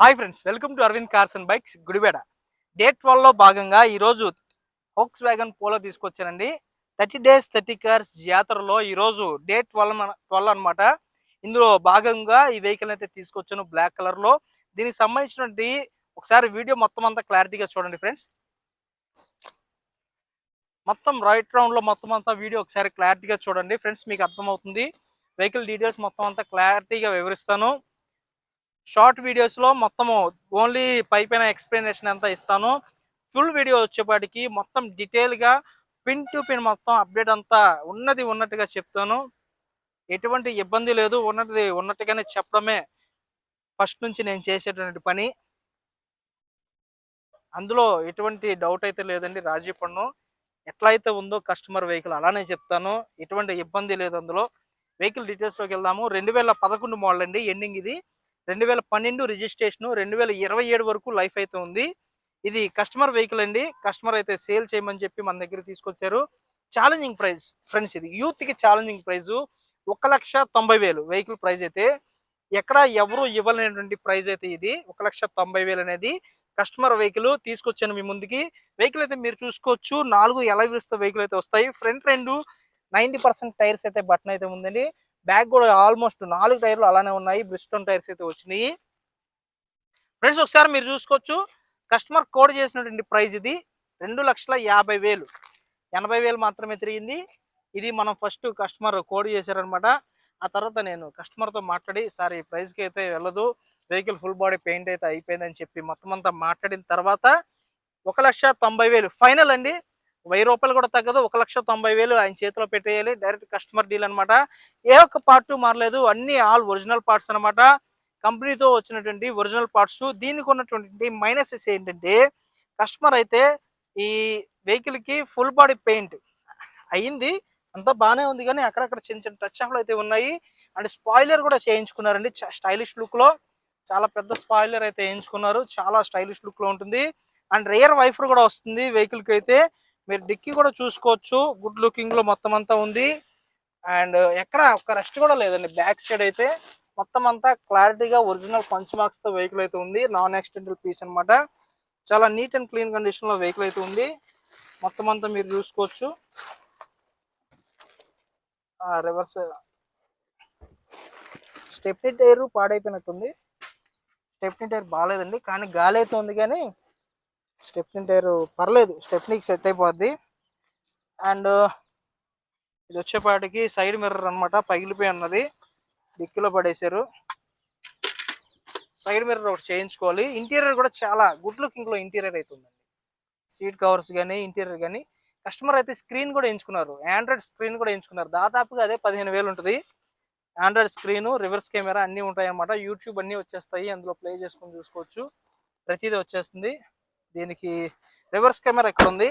Hi friends welcome to Arvind cars and bikes Gudivada day లో భాగంగా ఈరోజు Volkswagen Polo తీసుకొచ్చానండి. Thirty days thirty cars జాతరలో ఈరోజు డే ట్వెల్వ్ ట్వెల్వ్ అనమాట ఇందులో భాగంగా ఈ వెహికల్ అయితే తీసుకొచ్చాను బ్లాక్ కలర్లో దీనికి సంబంధించినటువంటి ఒకసారి వీడియో మొత్తం అంతా క్లారిటీగా చూడండి ఫ్రెండ్స్ మొత్తం రైట్ రౌండ్లో మొత్తం అంతా వీడియో ఒకసారి క్లారిటీగా చూడండి ఫ్రెండ్స్ మీకు అర్థమవుతుంది. వెహికల్ డీటెయిల్స్ మొత్తం అంతా క్లారిటీగా వివరిస్తాను. షార్ట్ వీడియోస్లో మొత్తము ఓన్లీ పై పైన ఎక్స్ప్లెనేషన్ అంతా ఇస్తాను. ఫుల్ వీడియో వచ్చేపాటికి మొత్తం డీటెయిల్గా పిన్ టు పిన్ మొత్తం అప్డేట్ అంతా ఉన్నది ఉన్నట్టుగా చెప్తాను. ఎటువంటి ఇబ్బంది లేదు. ఉన్నది ఉన్నట్టుగానే చెప్పడమే ఫస్ట్ నుంచి నేను చేసేటువంటి పని. అందులో ఎటువంటి డౌట్ అయితే లేదండి. రాజీ పన్ను. ఎట్లా అయితే ఉందో కస్టమర్ వెహికల్ అలానే చెప్తాను. ఎటువంటి ఇబ్బంది లేదు అందులో. వెహికల్ డీటెయిల్స్లోకి వెళ్దాము. రెండు వేల పదకొండు మోడల్ అండి. ఎండింగ్ ఇది. రెండు వేల పన్నెండు రిజిస్ట్రేషన్ రెండు వేల ఇరవై ఏడు వరకు లైఫ్ అయితే ఉంది. ఇది కస్టమర్ వెహికల్ అండి. కస్టమర్ అయితే సేల్ చేయమని చెప్పి మన దగ్గర తీసుకొచ్చారు. ఛాలెంజింగ్ ప్రైస్ ఫ్రెండ్స్ ఇది. యూత్కి ఛాలెంజింగ్ ప్రైస్ ఒక లక్ష తొంభై వేలు వెహికల్ ప్రైస్ అయితే. ఎక్కడ ఎవరు ఇవ్వలేనటువంటి ప్రైస్ అయితే ఇది. ఒక లక్ష తొంభై వేలు అనేది కస్టమర్ వెహికల్ తీసుకొచ్చాను మీ ముందుకి. వెహికల్ అయితే మీరు చూసుకోవచ్చు. నాలుగు ఎలా విలుస్తా వెహికల్ అయితే వస్తాయి. ఫ్రంట్ రెండు నైంటీ పర్సెంట్ టైర్స్ అయితే బటన్ అయితే ఉందండి. బ్యాక్ కూడా ఆల్మోస్ట్ నాలుగు టైర్లు అలానే ఉన్నాయి. బ్రిస్టోన్ టైర్స్ అయితే వచ్చినాయి. ఫ్రెండ్స్ ఒకసారి మీరు చూసుకోవచ్చు. కస్టమర్ కోడ్ చేసినటువంటి ప్రైస్ ఇది రెండు లక్షల యాభై వేలు. ఎనభై వేలు మాత్రమే తిరిగింది. ఇది మనం ఫస్ట్ కస్టమర్ కోడ్ చేశారనమాట. ఆ తర్వాత నేను కస్టమర్తో మాట్లాడి సార్ ఈ ప్రైస్కి అయితే వెళ్ళదు. వెహికల్ ఫుల్ బాడీ పెయింట్ అయితే అయిపోయిందని చెప్పి మొత్తం అంతా మాట్లాడిన తర్వాత ఒక లక్ష తొంభై వేలు. ఫైనల్ అండి. వెయ్యి రూపాయలు కూడా తగ్గదు. ఒక లక్ష తొంభై వేలు ఆయన చేతిలో పెట్టేయాలి. డైరెక్ట్ కస్టమర్ డీల్ అనమాట ఏ ఒక్క పార్ట్ మారలేదు. అన్ని ఆల్ ఒరిజినల్ పార్ట్స్ అనమాట కంపెనీతో వచ్చినటువంటి ఒరిజినల్ పార్ట్స్ దీనికి ఉన్నటువంటి మైనసెస్ ఏంటంటే కస్టమర్ అయితే ఈ వెహికల్కి ఫుల్ బాడీ పెయింట్ అయింది. అంతా బాగానే ఉంది కానీ అక్కడక్కడ చిన్న చిన్న టచ్ అప్లు అయితే ఉన్నాయి. అండ్ స్పాయిలర్ కూడా చేయించుకున్నారండి. స్టైలిష్ లుక్లో చాలా పెద్ద స్పాయిలర్ అయితే వేయించుకున్నారు. చాలా స్టైలిష్ లుక్లో ఉంటుంది. అండ్ రేయర్ వైఫర్ కూడా వస్తుంది వెహికల్కి అయితే. మీరు డిక్కీ కూడా చూసుకోవచ్చు. గుడ్ లుకింగ్లో మొత్తం అంతా ఉంది. అండ్ ఎక్కడ ఒక రెస్ట్ కూడా లేదండి. బ్యాక్ సైడ్ అయితే మొత్తం అంతా క్లారిటీగా ఒరిజినల్ పంచ్ మార్క్స్తో వెహికల్ అయితే ఉంది. నాన్ యాక్సిడెంటల్ పీస్ అన్నమాట. చాలా నీట్ అండ్ క్లీన్ కండిషన్లో వెహికల్ అయితే ఉంది. మొత్తం అంతా మీరు చూసుకోవచ్చు. రివర్స్ స్టెప్నీ టైర్ పాడైపోయినట్టుంది. స్టెప్నీ టైర్ బాగాలేదండి. కానీ గాలి అయితే ఉంది కానీ స్టెప్ని టైర్ పర్లేదు స్టెప్నీకి సెట్ అయిపోద్ది. అండ్ ఇది వచ్చేపాటికి సైడ్ మిర్రర్ అన్నమాట పగిలిపోయి ఉన్నది. డిక్కీలో పడేశారు. సైడ్ మిర్రర్ ఒకటి చేయించుకోవాలి. ఇంటీరియర్ కూడా చాలా గుడ్ లుకింగ్లో ఇంటీరియర్ అవుతుందండి సీట్ కవర్స్ కానీ ఇంటీరియర్ కానీ కస్టమర్ అయితే స్క్రీన్ కూడా ఎంచుకున్నారు. ఆండ్రాయిడ్ స్క్రీన్ కూడా ఎంచుకున్నారు. దాదాపుగా అదే పదిహేను వేలు ఉంటుంది. ఆండ్రాయిడ్ స్క్రీన్ రివర్స్ కెమెరా అన్నీ ఉంటాయి అన్నమాట యూట్యూబ్ అన్నీ వచ్చేస్తాయి. అందులో ప్లే చేసుకొని చూసుకోవచ్చు. ప్రతిదీ వచ్చేస్తుంది. దీనికి రివర్స్ కెమెరా ఇక్కడ ఉంది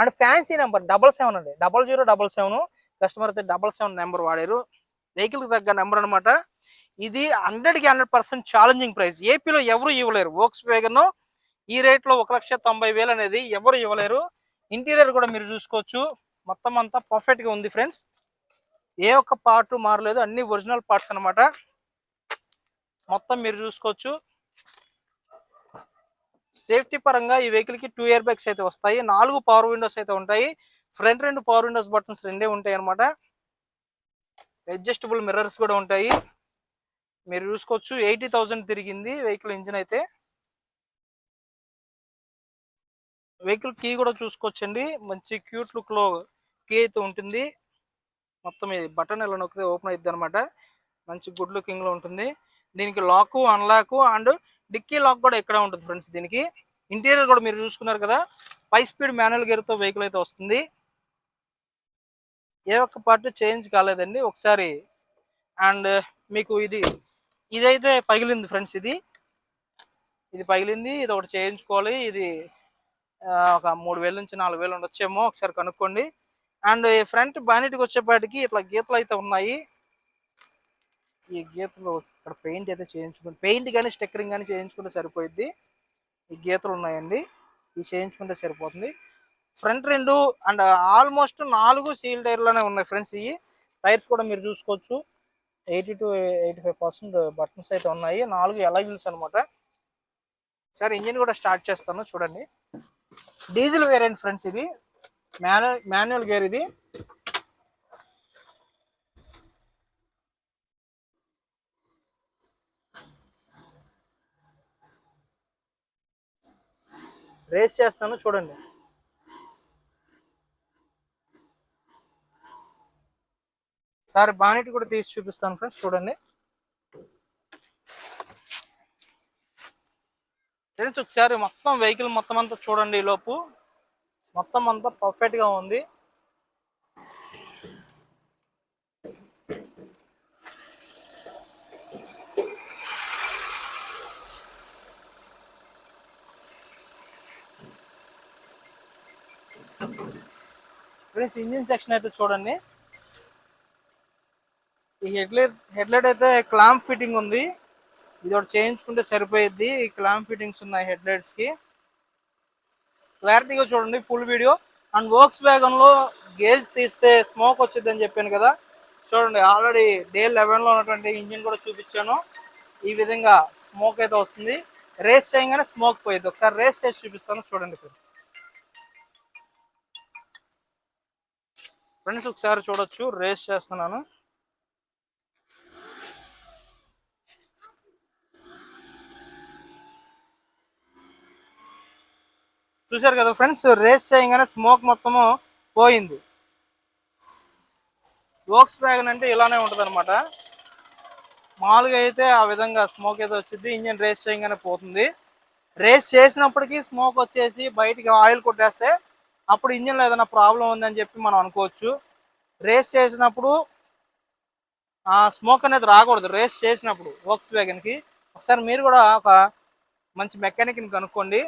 and fancy number double seven అండి. Double zero double seven. Customer అయితే డబల్ సెవెన్ నెంబర్ వాడారు. వెహికల్కి తగ్గ నెంబర్ అనమాట ఇది హండ్రెడ్కి హండ్రెడ్ పర్సెంట్ ఛాలెంజింగ్ ప్రైస్. ఏపీలో ఎవరు ఇవ్వలేరు. వోక్స్ వేగన్ ఈ రేట్లో ఒక లక్ష తొంభై వేలు అనేది ఎవరు ఇవ్వలేరు. ఇంటీరియర్ కూడా మీరు చూసుకోవచ్చు. మొత్తం అంతా పర్ఫెక్ట్గా ఉంది ఫ్రెండ్స్. ఏ ఒక్క పార్ట్ మారలేదు. అన్ని ఒరిజినల్ పార్ట్స్ అనమాట మొత్తం మీరు చూసుకోవచ్చు. సేఫ్టీ పరంగా ఈ వెహికల్కి టూ ఇయర్ బ్యాగ్స్ అయితే వస్తాయి. నాలుగు పవర్ విండోస్ అయితే ఉంటాయి. ఫ్రంట్ రెండు పవర్ విండోస్ బటన్స్ రెండే ఉంటాయి అనమాట అడ్జస్టబుల్ మిర్రర్స్ కూడా ఉంటాయి. మీరు చూసుకోవచ్చు. ఎయిటీ థౌజండ్ తిరిగింది వెహికల్ ఇంజిన్ అయితే. వెహికల్ కీ కూడా చూసుకోవచ్చండి. మంచి క్యూట్ లుక్లో కీ అయితే ఉంటుంది. మొత్తం ఇది బటన్ ఇలా నొక్కితే ఓపెన్ అవుతుంది అనమాట మంచి గుడ్ లుకింగ్లో ఉంటుంది. దీనికి లాకు అన్లాక్ అండ్ డిక్కీ లాక్ కూడా ఇక్కడ ఉంటుంది ఫ్రెండ్స్ దీనికి. ఇంటీరియర్ కూడా మీరు చూసుకున్నారు కదా ఫైవ్ స్పీడ్ మాన్యువల్ గేర్తో వెహికల్ అయితే వస్తుంది. ఏ ఒక్క పార్ట్ చేంజ్ కాలేదండి ఒకసారి. అండ్ మీకు ఇది ఇదైతే పగిలింది ఫ్రెండ్స్ ఇది. ఇది పగిలింది ఇది ఒకటి చేయించుకోవాలి ఇది ఒక మూడు వేల నుంచి నాలుగు వేలు ఉండొచ్చేమో ఒకసారి కనుక్కోండి. అండ్ ఫ్రంట్ బానెట్కి వచ్చేపాటికి ఇట్లా గీతలు అయితే ఉన్నాయి. ఈ గీతలు ఇక్కడ పెయింట్ అయితే చేయించుకుని పెయింట్ కానీ స్టిక్కరింగ్ కానీ చేయించుకుంటే సరిపోయిద్ది. ఈ గీతలు ఉన్నాయండి. ఇవి చేయించుకుంటే సరిపోతుంది. ఫ్రంట్ రెండు అండ్ ఆల్మోస్ట్ నాలుగు సీల్ టైర్లోనే ఉన్నాయి ఫ్రెండ్స్ ఇవి. టైర్స్ కూడా మీరు చూసుకోవచ్చు. Eighty two eighty five percent buttons అయితే ఉన్నాయి. నాలుగు ఎలైబుల్స్ అనమాట సార్ ఇంజిన్ కూడా స్టార్ట్ చేస్తాను. చూడండి. డీజిల్ వేరియంట్ ఫ్రెండ్స్ ఇది. మాన్యువల్ మాన్యువల్ గేర్ ఇది. రేస్ చేస్తాను చూడండి. సార్ బానెట్ కూడా తీసి చూపిస్తాను ఫ్రెండ్స్ చూడండి. ఫ్రెండ్స్ ఒకసారి మొత్తం వెహికల్ మొత్తం అంతా చూడండి ఈలోపు లోపు. మొత్తం అంతా పర్ఫెక్ట్గా ఉంది. ఫ్రెండ్స్ ఇంజిన్ సెక్షన్ అయితే చూడండి. ఈ హెడ్లైట్ హెడ్లైట్ అయితే క్లాంప్ ఫిట్టింగ్ ఉంది. ఇది ఒకటి చేయించుకుంటే సరిపోయిద్ది. ఈ క్లాంప్ ఫిట్టింగ్స్ ఉన్నాయి హెడ్లైట్స్కి క్లారిటీగా చూడండి ఫుల్ వీడియో అండ్ వోక్స్ వ్యాగన్లో గేజ్ తీస్తే స్మోక్ వచ్చింది అని చెప్పాను కదా. చూడండి ఆల్రెడీ డే లెవెన్లో ఉన్నటువంటి ఇంజిన్ కూడా చూపించాను. ఈ విధంగా స్మోక్ అయితే వస్తుంది. రేస్ చేయగానే స్మోక్ పోయింది ఒకసారి రేస్ చేసి చూపిస్తాను. చూడండి ఫ్రెండ్స్ ఒకసారి చూడొచ్చు. రేస్ చేస్తున్నాను. చూశారు కదా ఫ్రెండ్స్ రేస్ చేయగానే స్మోక్ మొత్తము పోయింది. వోక్స్ వ్యాగన్ అంటే ఇలానే ఉంటుంది అనమాట మామూలుగా అయితే ఆ విధంగా స్మోక్ అయితే వచ్చింది. ఇంజిన్ రేస్ చేయగానే పోతుంది. రేస్ చేసినప్పటికీ స్మోక్ వచ్చేసి బయటికి ఆయిల్ కొట్టేస్తే అప్పుడు ఇంజిన్లో ఏదైనా ప్రాబ్లం ఉందని చెప్పి మనం అనుకోవచ్చు. రేస్ చేసినప్పుడు ఆ స్మోక్ అనేది రాకూడదు. రేస్ చేసినప్పుడు వోక్స్ వ్యాగన్కి ఒకసారి మీరు కూడా ఒక మంచి మెకానిక్ని కనుక్కోండి.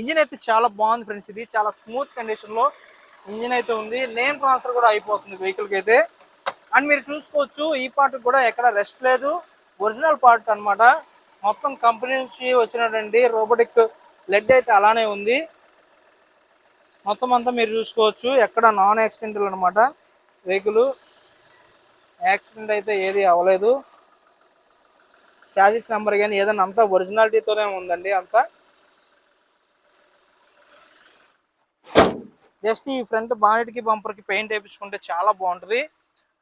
ఇంజిన్ అయితే చాలా బాగుంది ఫ్రెండ్స్ ఇది చాలా స్మూత్ కండిషన్లో ఇంజిన్ అయితే ఉంది. నేమ్ ట్రాన్స్ఫర్ కూడా అయిపోతుంది వెహికల్కి అయితే. అండ్ మీరు చూసుకోవచ్చు ఈ పార్ట్ కూడా ఎక్కడ రెస్ట్ లేదు. ఒరిజినల్ పార్ట్ అన్నమాట. మొత్తం కంపెనీ నుంచి వచ్చినటువంటి రోబోటిక్ లెడ్ అయితే అలానే ఉంది. మొత్తం అంతా మీరు చూసుకోవచ్చు. ఎక్కడ నాన్ యాక్సిడెంటల్ అనమాట వెహికల్ యాక్సిడెంట్ అయితే ఏది అవ్వలేదు. చార్జెస్ నెంబర్ కానీ ఏదైనా అంతా ఒరిజినాలిటీతోనే ఉందండి అంతా. జస్ట్ ఈ ఫ్రంట్ బానెట్కి బంపర్కి బంపర్కి పెయింట్ వేయించుకుంటే చాలా బాగుంటుంది.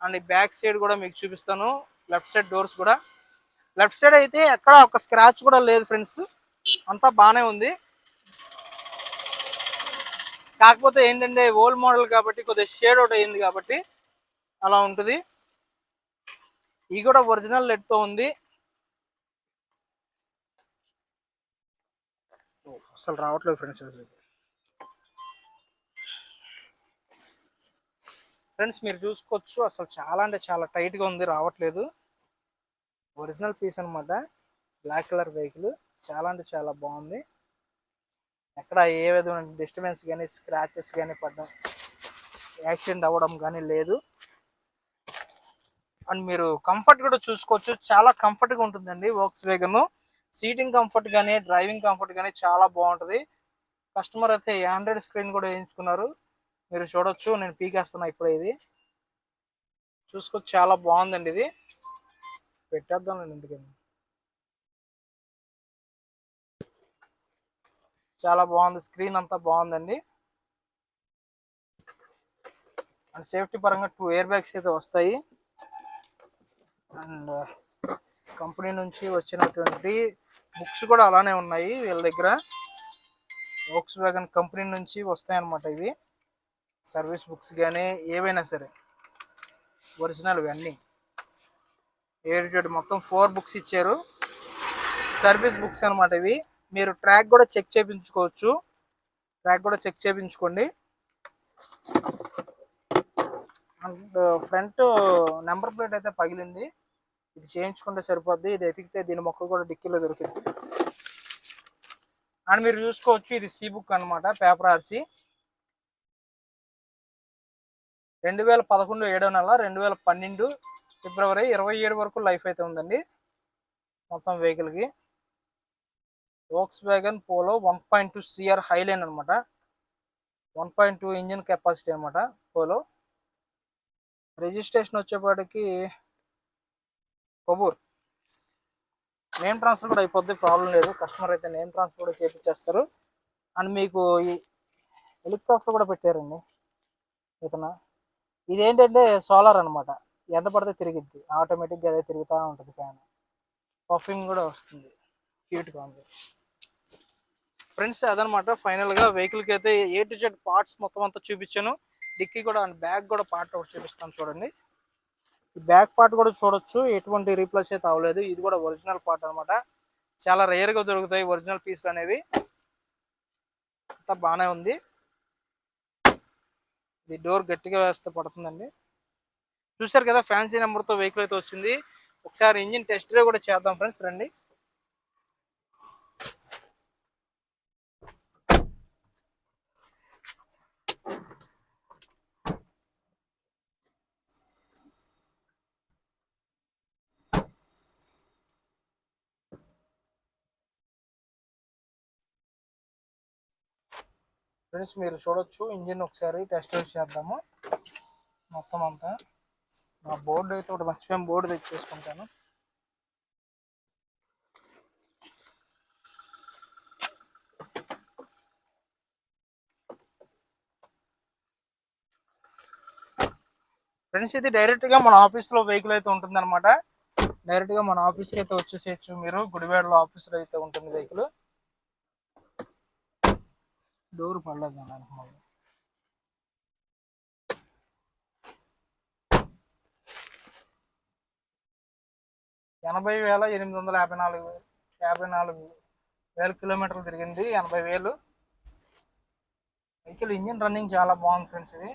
అండ్ ఈ బ్యాక్ సైడ్ కూడా మీకు చూపిస్తాను. లెఫ్ట్ సైడ్ డోర్స్ కూడా. లెఫ్ట్ సైడ్ అయితే ఎక్కడ ఒక స్క్రాచ్ కూడా లేదు ఫ్రెండ్స్. అంతా బాగానే ఉంది. కాకపోతే ఏంటంటే ఓల్డ్ మోడల్ కాబట్టి కొద్దిగా షేడ్ అవుట్ అయ్యింది కాబట్టి అలా ఉంటుంది. ఇది కూడా ఒరిజినల్ లెడ్తో ఉంది అసలు రావట్లేదు ఫ్రెండ్స్ ఫ్రెండ్స్ మీరు చూసుకోవచ్చు అసలు చాలా అంటే చాలా టైట్గా ఉంది రావట్లేదు. ఒరిజినల్ పీస్ అన్నమాట బ్లాక్ కలర్ వెహికల్ చాలా అంటే చాలా బాగుంది. ఎక్కడ ఏ విధమైన డిస్టర్బెన్స్ కానీ స్క్రాచెస్ కానీ పడడం యాక్సిడెంట్ అవ్వడం కానీ లేదు. అండ్ మీరు కంఫర్ట్ కూడా చూసుకోవచ్చు. చాలా కంఫర్ట్గా ఉంటుందండి వర్క్స్ వేగన్ సీటింగ్ కంఫర్ట్ కానీ డ్రైవింగ్ కంఫర్ట్ కానీ చాలా బాగుంటుంది. కస్టమర్ అయితే ఆండ్రాయిడ్ స్క్రీన్ కూడా వేయించుకున్నారు. మీరు చూడొచ్చు. నేను పీకేస్తున్నా ఇప్పుడే ఇది. చూసుకోవచ్చు చాలా బాగుందండి ఇది. పెట్టేద్దాం నేను ఎందుకని. చాలా బాగుంది. స్క్రీన్ అంతా బాగుందండి. అండ్ సేఫ్టీ పరంగా టూ ఇయర్ బ్యాగ్స్ అయితే వస్తాయి. అండ్ కంపెనీ నుంచి వచ్చినటువంటి బుక్స్ కూడా అలానే ఉన్నాయి వీళ్ళ దగ్గర. వోక్స్ వ్యాగన్ కంపెనీ నుంచి వస్తాయి అన్నమాట ఇవి. సర్వీస్ బుక్స్ కానీ ఏవైనా సరే. ఒరిజినల్ ఇవన్నీ. ఏడు మొత్తం ఫోర్ బుక్స్ ఇచ్చారు. సర్వీస్ బుక్స్ అన్నమాట ఇవి. మీరు ట్రాక్ కూడా చెక్ చేయించుకోవచ్చు ట్రాక్ కూడా చెక్ చేయించుకోండి అండ్ ఫ్రంట్ నెంబర్ ప్లేట్ అయితే పగిలింది. ఇది చేయించుకుంటే సరిపోద్ది. ఇది ఎతికితే దీని మొక్క కూడా డిక్కీలో దొరికింది అండ్ మీరు చూసుకోవచ్చు ఇది సి బుక్ అనమాట పేపర్ ఆర్సి రెండు వేల పదకొండు ఏడో నెల రెండు వేల పన్నెండు ఫిబ్రవరి ఇరవై ఏడు వరకు లైఫ్ అయితే ఉందండి. మొత్తం వెహికల్కి. Volkswagen Polo one point two CR highline అనమాట one point two engine capacity అనమాట పోలో రిజిస్ట్రేషన్ వచ్చేపాటికి కొబూర్ నేమ్ ట్రాన్స్ఫర్ కూడా అయిపోద్ది ప్రాబ్లం లేదు. కస్టమర్ అయితే నేమ్ ట్రాన్స్ఫర్ కూడా చేపించేస్తారు అండ్ మీకు ఈ హెలికాప్టర్ కూడా పెట్టారండి ఇతను. ఇదేంటంటే సోలార్ అనమాట ఎండ పడితే తిరిగిద్ది. ఆటోమేటిక్గా అదే తిరుగుతూ ఉంటుంది ఫ్యాన్. పఫింగ్ కూడా వస్తుంది. క్యూట్గా ఉంది ఫ్రెండ్స్ అదనమాట ఫైనల్గా వెహికల్కి అయితే ఏ టు జెడ్ పార్ట్స్ మొత్తం అంతా చూపించాను. డిక్కీ కూడా అండ్ బ్యాగ్ కూడా పార్ట్ ఒకటి చూపిస్తాను చూడండి. బ్యాక్ పార్ట్ కూడా చూడొచ్చు. ఎటువంటి రీప్లేస్ అయితే అవ్వలేదు. ఇది కూడా ఒరిజినల్ పార్ట్ అనమాట. చాలా రేర్గా దొరుకుతాయి ఒరిజినల్ పీస్లు అనేవి. అంతా బాగానే ఉంది. ఇది డోర్ గట్టిగా వేస్తే పడుతుందండి. చూశారు కదా ఫ్యాన్సీ నెంబర్తో వెహికల్ అయితే వచ్చింది. ఒకసారి ఇంజిన్ టెస్ట్ డ్రైవ్ కూడా చేద్దాం ఫ్రెండ్స్ రండి. ఫ్రెండ్స్ మీరు చూడొచ్చు. ఇంజిన్ ఒకసారి టెస్ట్ చేద్దాము. మొత్తం అంతా. నా బోర్డు అయితే ఒకటి మర్చిపోయాం బోర్డు తెచ్చేసుకుంటాను. ఫ్రెండ్స్ ఇది డైరెక్ట్గా మన ఆఫీస్లో వెహికల్ అయితే ఉంటుంది అనమాట డైరెక్ట్గా మన ఆఫీస్కి అయితే వచ్చేసేయచ్చు మీరు. గుడివాడలో ఆఫీస్లో అయితే ఉంటుంది వెహికల్ డోర్ పడలేదు అనుకున్నాను ఎనభై వేల ఎనిమిది వందల యాభై నాలుగు యాభై నాలుగు వేల కిలోమీటర్లు తిరిగింది ఎనభై వేలు. వెహికల్ ఇంజిన్ రన్నింగ్ చాలా బాగుంది ఫ్రెండ్స్ ఇది.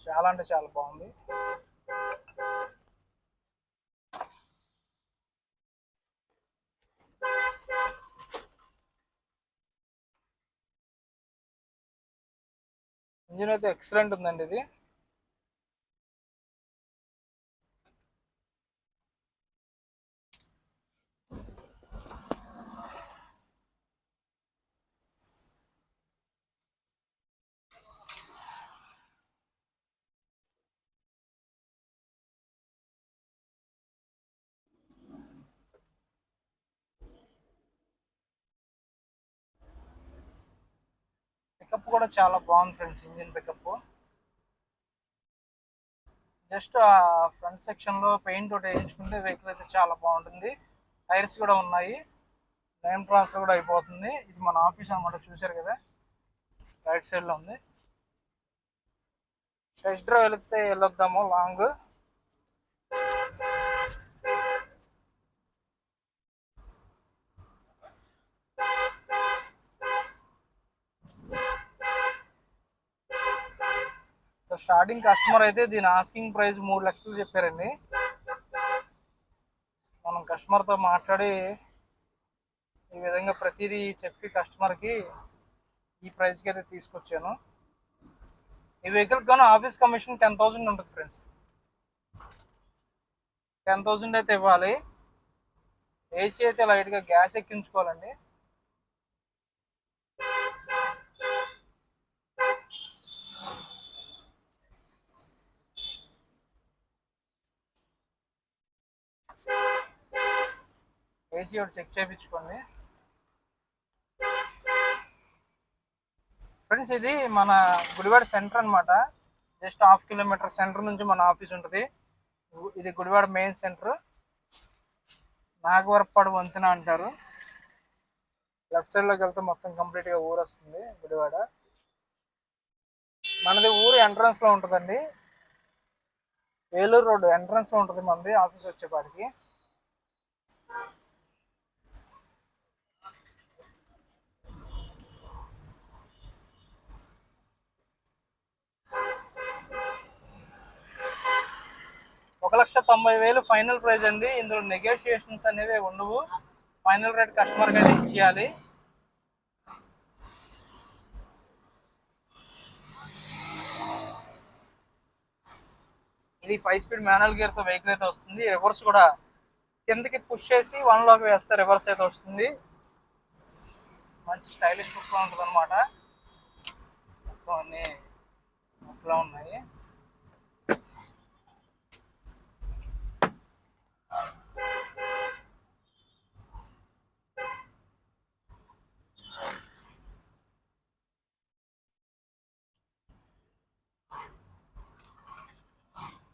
చాలా అంటే చాలా బాగుంది. ఇంజిన్ అయితే ఎక్సలెంట్ ఉందండి ఇది. పికప్ కూడా చాలా బాగుంది ఫ్రెండ్స్ ఇంజిన్ పికప్ జస్ట్ ఆ ఫ్రంట్ సెక్షన్లో పెయింట్ ఒకటి వేయించుకుంటే వెహికల్ అయితే చాలా బాగుంటుంది. టైర్స్ కూడా ఉన్నాయి. నేమ్ ట్రాన్స్ఫర్ కూడా అయిపోతుంది. ఇది మన ఆఫీస్ అన్నమాట చూశారు కదా? రైట్ సైడ్లో ఉంది. టెస్ట్ డ్రైవ్ వెళితే వెళ్ళొద్దాము లాంగ్ స్టార్టింగ్ కస్టమర్ అయితే దీని ఆస్కింగ్ ప్రైస్ మూడు లక్షలు చెప్పారండి. మనం కస్టమర్తో మాట్లాడి ఈ విధంగా ప్రతిదీ చెప్పి కస్టమర్కి ఈ ప్రైస్కి అయితే తీసుకొచ్చాను. ఈ వెహికల్ కానీ ఆఫీస్ కమిషన్ టెన్ థౌసండ్ ఉంటుంది ఫ్రెండ్స్. టెన్ థౌసండ్ అయితే ఇవ్వాలి. ఏసీ అయితే లైట్గా గ్యాస్ ఎక్కించుకోవాలండి. ఏసీ ఒకటి చెక్ చేయించుకోండి ఫ్రెండ్స్ ఇది మన గుడివాడ సెంటర్ అన్నమాట. జస్ట్ హాఫ్ కిలోమీటర్ సెంటర్ నుంచి మన ఆఫీస్ ఉంటుంది. ఇది గుడివాడ మెయిన్ సెంటర్. నాగవరపాడు వంతెన అంటారు. లెఫ్ట్ సైడ్లోకి వెళ్తే మొత్తం కంప్లీట్గా ఊరు వస్తుంది గుడివాడ. మనది ఊరు ఎంట్రన్స్లో ఉంటుందండి. ఏలూరు రోడ్ ఎంట్రన్స్లో ఉంటుంది మనది ఆఫీస్ వచ్చేపాటికి. ఒక లక్ష తొంభై వేలు ఫైనల్ ప్రైస్ అండి. ఇందులో నెగోషియేషన్స్ అనేవి ఉండవు. ఫైనల్ రేట్ కస్టమర్గా అయితే ఇచ్చేయాలి. ఇది ఫైవ్ స్పీడ్ మ్యానువల్ గేర్తో వెహికల్ అయితే వస్తుంది. రివర్స్ కూడా కిందకి పుష్ చేసి వన్లోకి వేస్తే రివర్స్ అయితే వస్తుంది. మంచి స్టైలిష్ బుక్లో ఉంటుంది అనమాట మొత్తం అన్ని అట్లా ఉన్నాయి.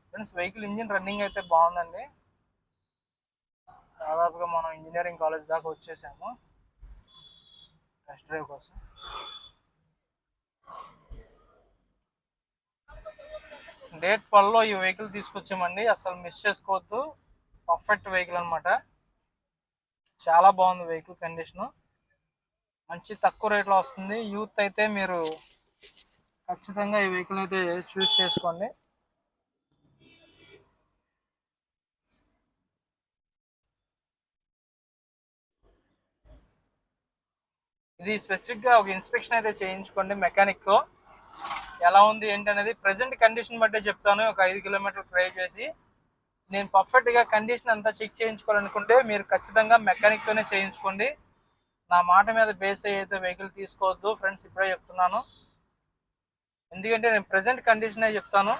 ఫ్రెండ్స్ వెహికల్ ఇంజిన్ రన్నింగ్ అయితే బాగుందండి. దాదాపుగా మనం ఇంజనీరింగ్ కాలేజ్ దాకా వచ్చేసాము. టెస్ట్ డ్రైవ్ కోసం. డేట్ పనిలో ఈ వెహికల్ తీసుకొచ్చామండి అసలు మిస్ చేసుకోవద్దు. పర్ఫెక్ట్ వెహికల్ అన్నమాట. చాలా బాగుంది వెహికల్ కండిషను. మంచి తక్కువ రేట్లో వస్తుంది. యూత్ అయితే మీరు ఖచ్చితంగా ఈ వెహికల్ అయితే చూస్ చేసుకోండి. ఇది స్పెసిఫిక్గా ఒక ఇన్స్పెక్షన్ అయితే చేయించుకోండి మెకానిక్తో ఎలా ఉంది ఏంటి అనేది ప్రెసెంట్ కండిషన్ బట్టే చెప్తాను. ఒక ఐదు కిలోమీటర్లు డ్రైవ్ చేసి నేను పర్ఫెక్ట్గా కండిషన్ అంతా చెక్ చేయించుకోవాలనుకుంటే మీరు ఖచ్చితంగా మెకానిక్ తోనే చేయించుకోండి. నా మాట మీద బేస్ అయ్యి అయితే వెహికల్ తీసుకోవద్దు. ఫ్రెండ్స్ ఇప్పుడే చెప్తున్నాను. ఎందుకంటే నేను ప్రెసెంట్ కండిషనే చెప్తాను.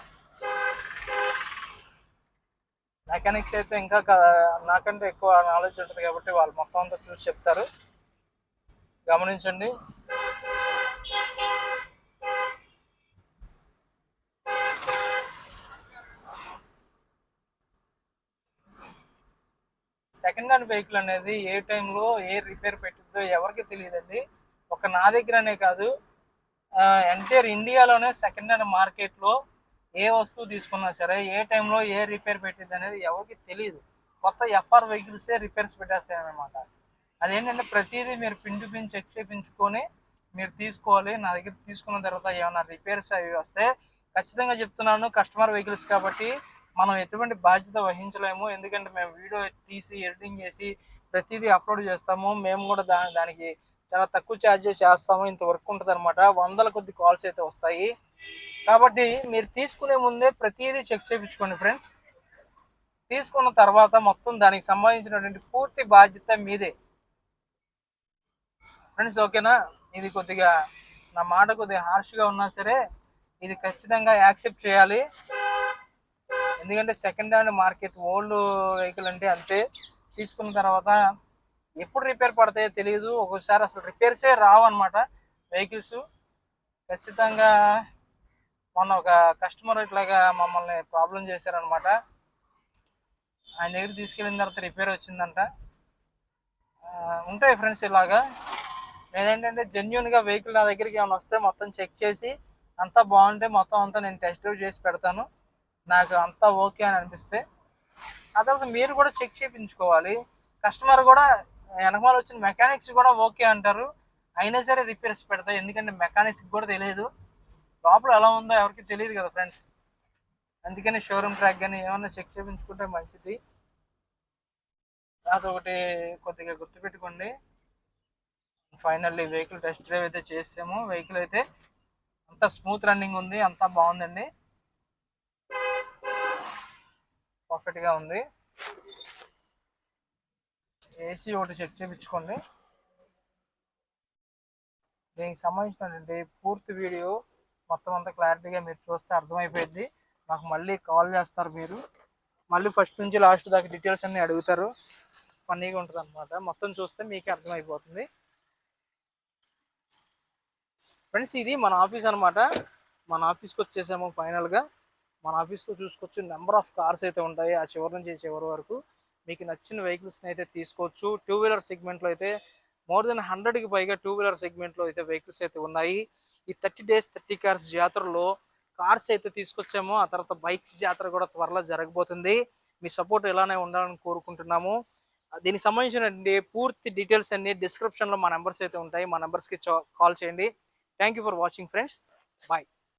మెకానిక్స్ అయితే ఇంకా నాకంటే ఎక్కువ నాలెడ్జ్ ఉంటుంది కాబట్టి వాళ్ళు మొత్తం అంతా చూసి చెప్తారు. గమనించండి. సెకండ్ హ్యాండ్ వెహికల్ అనేది ఏ టైంలో ఏ రిపేర్ పెట్టిందో ఎవరికి తెలియదండి. ఒక నా దగ్గరనే కాదు ఎంటైర్ ఇండియాలోనే సెకండ్ హ్యాండ్ మార్కెట్లో ఏ వస్తువు తీసుకున్నా సరే ఏ టైంలో ఏ రిపేర్ పెట్టింది అనేది ఎవరికి తెలియదు కొత్త ఎఫ్ఆర్ వెహికల్సే రిపేర్స్ పెట్టేస్తాయన్నమాట. అదేంటంటే ప్రతిదీ మీరు పిండి పిన్ చెక్ చేయించుకొని మీరు తీసుకోవాలి. నా దగ్గర తీసుకున్న తర్వాత ఏమైనా రిపేర్స్ అవి వస్తే ఖచ్చితంగా చెప్తున్నాను కస్టమర్ వెహికల్స్ కాబట్టి మనం ఎటువంటి బాధ్యత వహించలేము. ఎందుకంటే మేము వీడియో తీసి ఎడిటింగ్ చేసి ప్రతిదీ అప్లోడ్ చేస్తాము. మేము కూడా దా దానికి చాలా తక్కువ ఛార్జెస్ చేస్తాము. ఇంత వర్క్ ఉంటుంది అనమాట వందల కొద్ది కాల్స్ అయితే వస్తాయి. కాబట్టి మీరు తీసుకునే ముందే ప్రతిదీ చెక్ చేయించుకోండి ఫ్రెండ్స్ తీసుకున్న తర్వాత మొత్తం దానికి సంబంధించినటువంటి పూర్తి బాధ్యత మీదే. ఫ్రెండ్స్ ఓకేనా ఇది కొద్దిగా నా మాట కొద్దిగా హార్ష్గా ఉన్నా సరే ఇది ఖచ్చితంగా యాక్సెప్ట్ చేయాలి. ఎందుకంటే second hand market old vehicle అంటే అంతే. తీసుకున్న తర్వాత ఎప్పుడు రిపేర్ పడతాయో తెలియదు ఒక్కోసారి అసలు రిపేర్సే రావు అనమాట వెహికల్స్ ఖచ్చితంగా మొన్న ఒక కస్టమర్ ఇట్లాగా మమ్మల్ని ప్రాబ్లం చేశారనమాట ఆయన దగ్గర తీసుకెళ్ళిన తర్వాత రిపేర్ వచ్చిందంట. ఉంటాయి ఫ్రెండ్స్ ఇలాగా. నేనేంటంటే జెన్యున్గా వెహికల్ నా దగ్గరికి ఏమైనా వస్తే మొత్తం చెక్ చేసి అంతా బాగుంటే మొత్తం అంతా నేను టెస్ట్ డ్రైవ్ చేసి పెడతాను. నాకు అంతా ఓకే అని అనిపిస్తే ఆ తర్వాత మీరు కూడా చెక్ చేయించుకోవాలి కస్టమర్ కూడా వెనకమాల వచ్చిన మెకానిక్స్ కూడా ఓకే అంటారు. అయినా సరే రిపేర్స్ పెడతాయి ఎందుకంటే మెకానిక్స్ కూడా తెలియదు. లోపల ఎలా ఉందో ఎవరికి తెలియదు కదా ఫ్రెండ్స్ అందుకని షోరూమ్ ట్రాక్ కానీ ఏమన్నా చెక్ చేయించుకుంటే మంచిది. అదొకటి కొద్దిగా గుర్తుపెట్టుకోండి. ఫైనల్లీ వెహికల్ టెస్ట్ డ్రైవ్ అయితే చేసాము. వెహికల్ అయితే అంతా స్మూత్ రన్నింగ్ ఉంది అంతా బాగుందండి. పర్ఫెక్ట్గా ఉంది. ఏసీ ఒకటి చెక్ చేయించుకోండి దీనికి సంబంధించినటువంటి పూర్తి వీడియో మొత్తం అంతా క్లారిటీగా మీరు చూస్తే అర్థమైపోయింది. నాకు మళ్ళీ కాల్ చేస్తారు మీరు. మళ్ళీ ఫస్ట్ నుంచి లాస్ట్ దాకా డీటెయిల్స్ అన్ని అడుగుతారు. ఫన్నీగా ఉంటుంది అనమాట మొత్తం చూస్తే మీకే అర్థమైపోతుంది. ఫ్రెండ్స్ ఇది మన ఆఫీస్ అన్నమాట. మన ఆఫీస్కి వచ్చేసాము ఫైనల్గా మన ఆఫీస్లో చూసుకోవచ్చు నెంబర్ ఆఫ్ కార్స్ అయితే ఉంటాయి. ఆ చివరి నుంచి ఈ చివరి వరకు మీకు నచ్చిన వెహికల్స్ని అయితే తీసుకోవచ్చు. టూ వీలర్ సెగ్మెంట్లో అయితే మోర్ దెన్ హండ్రెడ్కి పైగా టూ వీలర్ సెగ్మెంట్లో అయితే వెహికల్స్ అయితే ఉన్నాయి. ఈ థర్టీ డేస్ థర్టీ కార్స్ జాతరలో కార్స్ అయితే తీసుకొచ్చాము. ఆ తర్వాత బైక్స్ జాతర కూడా త్వరలో జరగబోతుంది. మీ సపోర్ట్ ఇలానే ఉండాలని కోరుకుంటున్నాము. దీనికి సంబంధించిన పూర్తి డీటెయిల్స్ అన్ని డిస్క్రిప్షన్లో మా నెంబర్స్ అయితే ఉంటాయి. మా నెంబర్స్కి కాల్ చేయండి. Thank you for watching friends bye